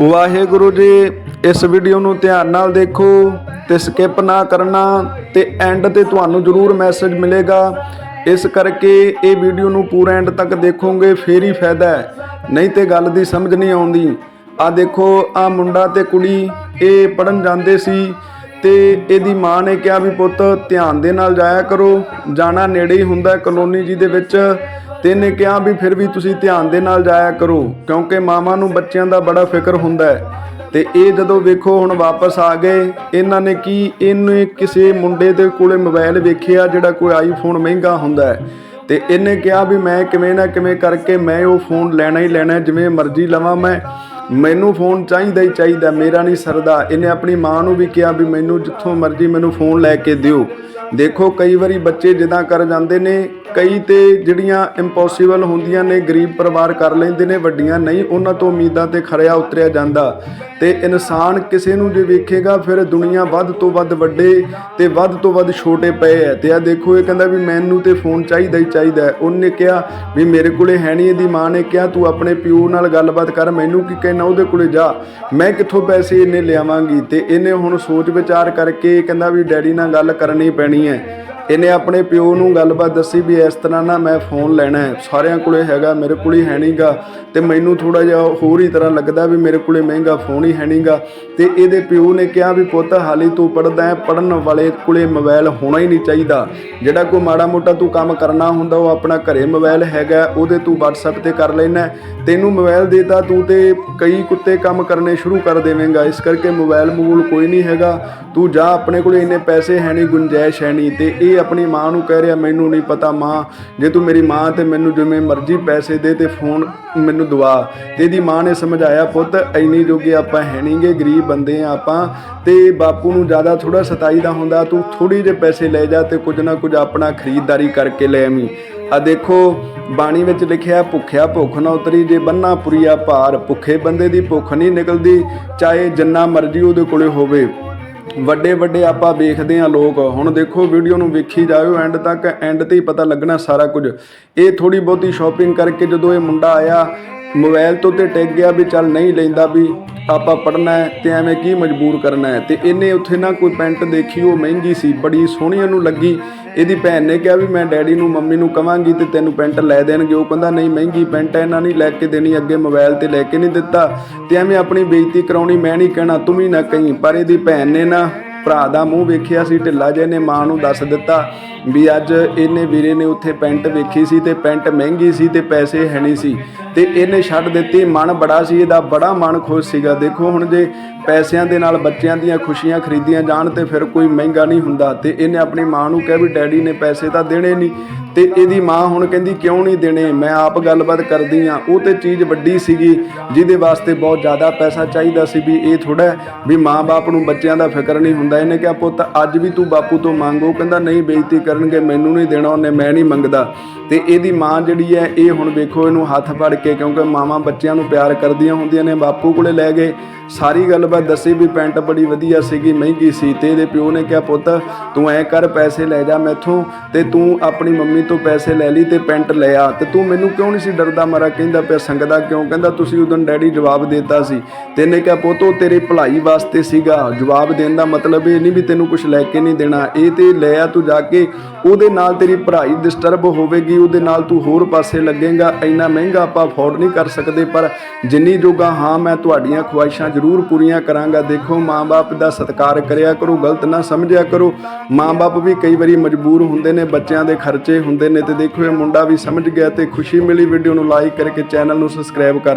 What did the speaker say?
ਵਾਹਿਗੁਰੂ ਜੀ, ਇਸ ਵੀਡੀਓ ਨੂੰ ਧਿਆਨ ਨਾਲ ਦੇਖੋ ਤੇ ਸਕਿਪ ਨਾ ਕਰਨਾ ਤੇ ਐਂਡ ਤੇ ਤੁਹਾਨੂੰ ਜ਼ਰੂਰ ਮੈਸੇਜ ਮਿਲੇਗਾ। ਇਸ ਕਰਕੇ ਇਹ ਵੀਡੀਓ ਨੂੰ ਪੂਰਾ ਐਂਡ ਤੱਕ ਦੇਖੋਗੇ, ਫੇਰ ਹੀ ਫਾਇਦਾ ਹੈ। ਨਹੀਂ ਤੇ ਗੱਲ ਦੀ ਸਮਝ ਨਹੀਂ ਆਉਂਦੀ। ਆ ਦੇਖੋ, ਆ ਮੁੰਡਾ ਤੇ ਕੁੜੀ, ਇਹ ਪੜਨ ਜਾਂਦੇ ਸੀ ਤੇ ਇਹਦੀ ਮਾਂ ਨੇ ਕਿਹਾ ਵੀ ਪੁੱਤ ਧਿਆਨ ਦੇ ਨਾਲ ਜਾਇਆ ਕਰੋ। ਜਾਣਾ ਨੇੜੇ ਹੀ ਹੁੰਦਾ ਕਲੋਨੀ ਜੀ ਦੇ ਵਿੱਚ। ਤੇ ਇਹਨੇ ਕਿਹਾ ਵੀ ਫਿਰ ਵੀ ਤੁਸੀਂ ਧਿਆਨ ਦੇ ਨਾਲ ਜਾਇਆ ਕਰੋ, ਕਿਉਂਕਿ ਮਾਵਾਂ ਨੂੰ ਬੱਚਿਆਂ ਦਾ ਬੜਾ ਫਿਕਰ ਹੁੰਦਾ ਹੈ। ਤੇ ਇਹ ਜਦੋਂ ਵੇਖੋ, ਹੁਣ ਵਾਪਸ ਆ ਗਏ, ਇਹਨਾਂ ਨੇ ਕੀ ਇਹਨੇ ਕਿਸੇ ਮੁੰਡੇ ਦੇ ਕੋਲੇ ਮੋਬਾਈਲ ਵੇਖਿਆ ਜਿਹੜਾ ਕੋਈ ਆਈਫੋਨ ਮਹਿੰਗਾ ਹੁੰਦਾ ਹੈ? ਤੇ ਇਹਨੇ ਕਿਹਾ ਵੀ ਮੈਂ ਕਿਵੇਂ ਨਾ ਕਿਵੇਂ ਕਰਕੇ ਮੈਂ ਉਹ ਫੋਨ ਲੈਣਾ ਹੀ ਲੈਣਾ ਜਿਵੇਂ ਮਰਜ਼ੀ ਲਵਾਂ ਮੈਂ। ਮੈਨੂੰ ਫੋਨ ਚਾਹੀਦਾ ਹੀ ਚਾਹੀਦਾ, ਮੇਰਾ ਨਹੀਂ ਸਰਦਾ। ਇਹਨੇ ਆਪਣੀ ਮਾਂ ਨੂੰ ਵੀ ਕਿਹਾ ਵੀ ਮੈਨੂੰ ਜਿੱਥੋਂ ਮਰਜ਼ੀ ਮੈਨੂੰ ਫੋਨ ਲੈ ਕੇ ਦਿਓ। ਦੇਖੋ, ਕਈ ਵਾਰੀ ਬੱਚੇ ਜਿੱਦਾਂ ਕਰ ਜਾਂਦੇ ਨੇ, ਕਈ ਤੇ ਜਿਹੜੀਆਂ ਇੰਪੋਸੀਬਲ ਹੁੰਦੀਆਂ ਨੇ, ਗਰੀਬ ਪਰਿਵਾਰ ਕਰ ਲੈਂਦੇ ਨੇ, ਵੱਡੀਆਂ ਨਹੀਂ, ਉਹਨਾਂ ਤੋਂ ਉਮੀਦਾਂ ਤੇ ਖਰਿਆ ਉਤਰਿਆ ਜਾਂਦਾ। ਤੇ ਇਨਸਾਨ ਕਿਸੇ ਨੂੰ ਜੇ ਵੇਖੇਗਾ, ਫਿਰ ਦੁਨੀਆ ਵੱਧ ਤੋਂ ਵੱਧ ਵੱਡੇ ਤੇ ਵੱਧ ਤੋਂ ਵੱਧ ਛੋਟੇ ਪਏ ਹੈ। ਤੇ ਆ ਦੇਖੋ, ਇਹ ਕਹਿੰਦਾ ਵੀ ਮੈਨੂੰ ਤੇ ਫੋਨ ਚਾਹੀਦਾ ਹੀ ਚਾਹੀਦਾ ਉਹਨੇ ਕਿਹਾ ਵੀ ਮੇਰੇ ਕੋਲੇ ਹੈ ਨਹੀਂ, ਇਹਦੀ ਮਾਂ ਨੇ ਕਿਹਾ, ਤੂੰ ਆਪਣੇ ਪਿਓ ਨਾਲ ਗੱਲਬਾਤ ਕਰ, ਮੈਨੂੰ ਕੀ ਕਹਿਣਾ, ਉਹਦੇ ਕੋਲੇ ਜਾ। ਮੈਂ ਕਿੱਥੋਂ ਪੈਸੇ ਇਹਨੇ ਲਿਆਵਾਂਗੀ? ਤੇ ਇਹਨੇ ਹੁਣ ਸੋਚ ਵਿਚਾਰ ਕਰਕੇ ਕਹਿੰਦਾ ਵੀ ਡੈਡੀ ਨਾਲ ਗੱਲ ਕਰਨੀ ਪੈਣੀ ਹੈ। ਇਹਨੇ ਆਪਣੇ ਪਿਓ ਨੂੰ ਗੱਲਬਾਤ ਦੱਸੀ ਵੀ ਇਸ ਤਰ੍ਹਾਂ ਨਾ ਮੈਂ ਫੋਨ ਲੈਣਾ ਹੈ। ਸਾਰਿਆਂ ਕੋਲੇ ਹੈਗਾ, ਮੇਰੇ ਕੋਲ ਹੀ ਹੈ ਨਹੀਂਗਾ ਤੇ ਮੈਨੂੰ ਥੋੜਾ ਜਿਹਾ ਹੋਰ ਹੀ ਤਰ੍ਹਾਂ ਲੱਗਦਾ ਵੀ ਮੇਰੇ ਕੋਲੇ ਮਹਿੰਗਾ ਫੋਨ ਹੀ ਹੈ ਨਹੀਂਗਾ ਤੇ ਇਹਦੇ ਪਿਓ ਨੇ ਕਿਹਾ ਵੀ ਪੁੱਤ ਹਾਲੀ ਤੂੰ ਪੜਦਾ ਹੈ ਪੜਨ ਵਾਲੇ ਕੋਲੇ ਮੋਬਾਈਲ ਹੋਣਾ ਹੀ ਨਹੀਂ ਚਾਹੀਦਾ। ਜਿਹੜਾ ਕੋਈ ਮਾੜਾ ਮੋਟਾ ਤੂੰ ਕੰਮ ਕਰਨਾ ਹੁੰਦਾ, ਉਹ ਆਪਣਾ ਘਰੇ ਮੋਬਾਈਲ ਹੈਗਾ, ਉਹਦੇ ਤੂੰ WhatsApp ਤੇ ਕਰ ਲੈਣਾ ਤੈਨੂੰ ਮੋਬਾਈਲ ਦੇਤਾ, ਤੂੰ ਤੇ ਕਈ ਕੁੱਤੇ ਕੰਮ ਕਰਨੇ ਸ਼ੁਰੂ ਕਰ ਦੇਵੇਂਗਾ। ਇਸ ਕਰਕੇ ਮੋਬਾਈਲ ਮੂਲ ਕੋਈ ਨਹੀਂ ਹੈਗਾ। ਤੂੰ ਜਾ, ਆਪਣੇ ਕੋਲੇ ਇੰਨੇ ਪੈਸੇ ਹੈ ਨਹੀਂ ਗੁੰਜਾਇਸ਼ ਹੈ ਤੇ ਇਹ ਆਪਣੀ ਮਾਂ ਨੂੰ ਕਹਿ ਰਿਹਾ, ਮੈਨੂੰ ਨਹੀਂ ਪਤਾ ਮਾਂ, ਜੇ ਤੂੰ ਮੇਰੀ ਮਾਂ ਤੇ ਮੈਨੂੰ ਜਿਵੇਂ ਮਰਜ਼ੀ ਪੈਸੇ ਦੇ ਤੇ ਫੋਨ ਮੈਨੂੰ ਦਵਾ। ਤੇ ਇਹਦੀ ਮਾਂ ਨੇ ਸਮਝਾਇਆ, ਪੁੱਤ ਐਨੀ ਜੋਗੇ ਆਪਾਂ ਹੈ ਨਹੀਂਗੇ ਗਰੀਬ ਬੰਦੇ ਆ ਆਪਾਂ ਤੇ ਬਾਪੂ ਨੂੰ ਜ਼ਿਆਦਾ ਥੋੜਾ ਸਤਾਈ ਦਾ ਹੁੰਦਾ, ਤੂੰ ਥੋੜੀ ਜਿਹੇ ਪੈਸੇ ਲੈ ਜਾ ਤੇ ਕੁਝ ਨਾ ਕੁਝ ਆਪਣਾ ਖਰੀਦਦਾਰੀ ਕਰਕੇ ਲੈ ਆਵੀਂ। ਆ ਦੇਖੋ, ਬਾਣੀ ਵਿੱਚ ਲਿਖਿਆ, ਭੁੱਖਿਆ ਭੁੱਖ ਨਾ ਉਤਰੀ, ਜੇ ਬੰਨਾ ਪੁਰੀਆ ਭਾਰ, ਭੁੱਖੇ ਬੰਦੇ ਦੀ ਭੁੱਖ ਨਹੀਂ ਨਿਕਲਦੀ, ਚਾਹੇ ਜਿੰਨਾ ਮਰਜ਼ੀ ਉਹਦੇ ਕੋਲੇ ਹੋਵੇ। ਵੱਡੇ ਵੱਡੇ ਆਪਾਂ ਵੇਖਦੇ ਆ ਲੋਕ। ਹੁਣ ਦੇਖੋ ਵੀਡੀਓ ਨੂੰ ਵੇਖੀ ਜਾਇਓ ਐਂਡ ਤੱਕ ਐਂਡ ਤੇ ਹੀ ਪਤਾ ਲੱਗਣਾ ਸਾਰਾ ਕੁਝ। ਇਹ ਥੋੜੀ ਬਹੁਤੀ ਸ਼ਾਪਿੰਗ ਕਰਕੇ ਜਦੋਂ ਇਹ ਮੁੰਡਾ ਆਇਆ ਮੋਬਾਈਲ ਤੋਂ ਤੇ ਟਿਕ ਗਿਆ ਵੀ ਚੱਲ ਨਹੀਂ ਲੈਂਦਾ ਵੀ ਆਪਾਂ ਪੜਨਾ ਹੈ ਤੇ ਐਵੇਂ ਕੀ ਮਜਬੂਰ ਕਰਨਾ ਹੈ। ਤੇ ਇਹਨੇ ਉੱਥੇ ਨਾ ਕੋਈ ਪੈਂਟ ਦੇਖੀ, ਉਹ ਮਹਿੰਗੀ ਸੀ, ਬੜੀ ਸੋਹਣੀ ਉਹਨੂੰ ਲੱਗੀ। ਇਹਦੀ ਭੈਣ ਨੇ ਕਿਹਾ ਵੀ ਮੈਂ ਡੈਡੀ ਨੂੰ, ਮੰਮੀ ਨੂੰ ਕਵਾਂਗੀ ਤੇ ਤੈਨੂੰ ਪੈਂਟ ਲੈ ਦੇਣਗੇ। ਉਹ ਕਹਿੰਦਾ, ਨਹੀਂ, ਮਹਿੰਗੀ ਪੈਂਟ ਹੈ, ਇਹਨਾਂ ਨਹੀਂ ਲੈ ਕੇ ਦੇਣੀ, ਅੱਗੇ ਮੋਬਾਈਲ ਤੇ ਲੈ ਕੇ ਨਹੀਂ ਦਿੱਤਾ। ਤੇ ਐਵੇਂ ਆਪਣੀ ਬੇਇੱਜ਼ਤੀ ਕਰਾਉਣੀ ਮੈਂ ਨਹੀਂ ਕਹਿਣਾ, ਤੂੰ ਵੀ ਨਾ ਕਹੀਂ, ਪਰ ਇਹਦੀ ਭੈਣ ਨੇ ਨਾ ਭਰਾ ਦਾ ਮੂੰਹ ਵੇਖਿਆ ਸੀ, ਢਿੱਲਾ ਜੇ ਨੇ ਮਾਂ ਨੂੰ ਦੱਸ ਦਿੱਤਾ ਵੀ ਅੱਜ ਇਹਨੇ ਵੀਰੇ ਨੇ ਉੱਥੇ ਪੈਂਟ ਵੇਖੀ ਸੀ ਤੇ ਪੈਂਟ ਮਹਿੰਗੀ ਸੀ ਤੇ ਪੈਸੇ ਹੈ ਨਹੀਂ ਸੀ ਤੇ ਇਹਨੇ ਛੱਡ ਦਿੱਤੀ, ਮਨ ਬੜਾ ਸੀ, ਇਹਦਾ ਬੜਾ ਮਨ ਖੁਸ਼ ਸੀਗਾ। ਦੇਖੋ ਹੁਣ ਜੇ ਪੈਸਿਆਂ ਦੇ ਨਾਲ ਬੱਚਿਆਂ ਦੀਆਂ ਖੁਸ਼ੀਆਂ ਖਰੀਦੀਆਂ ਜਾਣ ਤੇ ਫਿਰ ਕੋਈ ਮਹਿੰਗਾ ਨਹੀਂ ਹੁੰਦਾ ਤੇ ਇਹਨੇ ਆਪਣੀ ਮਾਂ ਨੂੰ ਕਿਹਾ ਵੀ ਡੈਡੀ ਨੇ ਪੈਸੇ ਤਾਂ ਦੇਣੇ ਨਹੀਂ। ਤੇ ਇਹਦੀ ਮਾਂ ਹੁਣ ਕਹਿੰਦੀ, ਕਿਉਂ ਨਹੀਂ ਦੇਣੇ? ਮੈਂ ਆਪ ਗੱਲਬਾਤ ਕਰਦੀ ਆ। ਉਹ ਤੇ ਚੀਜ਼ ਵੱਡੀ ਸੀਗੀ, ਜਿਹਦੇ ਵਾਸਤੇ ਬਹੁਤ ਜ਼ਿਆਦਾ ਪੈਸਾ ਚਾਹੀਦਾ ਸੀ ਵੀ ਇਹ ਥੋੜਾ ਵੀ ਮਾਂ-ਬਾਪ ਨੂੰ ਬੱਚਿਆਂ ਦਾ ਫਿਕਰ ਨਹੀਂ ਹੁੰਦਾ। ਇਹਨੇ ਕਿਹਾ, ਪੁੱਤ, ਅੱਜ ਵੀ ਤੂੰ ਬਾਪੂ ਤੋਂ ਮੰਗੋ। ਕਹਿੰਦਾ, ਨਹੀਂ, ਬੇਇੱਜ਼ਤੀ ਕਰਨਗੇ, ਮੈਨੂੰ ਨਹੀਂ ਦੇਣਾ, ਉਹਨੇ ਮੈਂ ਨਹੀਂ ਮੰਗਦਾ। ਤੇ ਇਹਦੀ ਮਾਂ ਜਿਹੜੀ ਹੈ, ਇਹ ਹੁਣ ਵੇਖੋ, ਇਹਨੂੰ ਹੱਥ ਫੜ ਕੇ ਕਿਉਂਕਿ ਮਾਵਾਂ ਬੱਚਿਆਂ ਨੂੰ ਪਿਆਰ ਕਰਦੀਆਂ ਹੁੰਦੀਆਂ ਨੇ, ਬਾਪੂ ਕੋਲੇ ਲੈ ਗਏ। ਸਾਰੀ ਗੱਲਬਾਤ ਦੱਸੀ ਵੀ ਪੈਂਟ ਬੜੀ ਵਧੀਆ ਸੀਗੀ, ਮਹਿੰਗੀ ਸੀ ਤੇ ਇਹਦੇ ਪਿਓ ਨੇ ਕਿਹਾ, ਪੁੱਤ, ਤੂੰ ਐ ਕਰ, ਪੈਸੇ ਲੈ ਜਾ ਮੈਥੋਂ ਤੇ ਤੂੰ ਆਪਣੀ ਮੰਮੀ ਤੋਂ ਪੈਸੇ ਲੈ ਲਈ ਤੇ ਪੈਂਟ ਲਿਆ ਤੇ ਤੂੰ ਮੈਨੂੰ ਕਿਉਂ ਨਹੀਂ ਸੀ ਡਰਦਾ? ਮਾਰਾ ਕਹਿੰਦਾ ਪਿਆ ਸੰਗਦਾ ਕਿਉਂ? ਕਹਿੰਦਾ ਤੁਸੀਂ ਉਦੋਂ ਡੈਡੀ ਜਵਾਬ ਦਿੱਤਾ ਸੀ। ਤੇ ਕਿਹਾ, ਪੁੱਤ, ਉਹ ਭਲਾਈ ਵਾਸਤੇ ਸੀਗਾ। ਜਵਾਬ ਦੇਣ ਦਾ ਮਤਲਬ ਇਹ ਨਹੀਂ ਵੀ ਤੈਨੂੰ ਕੁਝ ਲੈ ਕੇ ਨਹੀਂ ਦੇਣਾ। ਇਹ ਤੇ ਲੈ ਆ ਤੂੰ ਜਾ ਕੇ। ਉਹਦੇ ਨਾਲ ਤੇਰੀ ਪੜ੍ਹਾਈ ਡਿਸਟਰਬ ਹੋਵੇਗੀ, ਉਹਦੇ ਨਾਲ ਤੂੰ ਹੋਰ ਪਾਸੇ ਲੱਗੇਗਾ। ਇੰਨਾ ਮਹਿੰਗਾ ਆਪਾਂ ਅਫੋਰਡ ਨਹੀਂ ਕਰ ਸਕਦੇ, ਪਰ ਜਿੰਨੀ ਜੋਗਾ ਹਾਂ, ਮੈਂ ਤੁਹਾਡੀਆਂ ਖੁਆਇਸ਼ਾਂ ਜ਼ਰੂਰ ਪੂਰੀਆਂ ਕਰਾਂਗਾ। ਦੇਖੋ, ਮਾਂ-ਬਾਪ ਦਾ ਸਤਿਕਾਰ ਕਰਿਆ ਕਰੋ, ਗਲਤ ਨਾ ਸਮਝਿਆ ਕਰੋ। ਮਾਂ-ਬਾਪ ਵੀ ਕਈ ਵਾਰੀ ਮਜਬੂਰ ਹੁੰਦੇ ਨੇ ਬੱਚਿਆਂ ਦੇ ਖਰਚੇ ਹੁੰਦੇ ਨੇ ਤੇ ਦੇਖੋ ਇਹ ਮੁੰਡਾ ਵੀ ਸਮਝ ਗਿਆ ਤੇ ਖੁਸ਼ੀ ਮਿਲੀ ਵੀਡੀਓ ਨੂੰ ਲਾਈਕ ਕਰਕੇ ਚੈਨਲ ਨੂੰ ਸਬਸਕ੍ਰਾਈਬ ਕਰ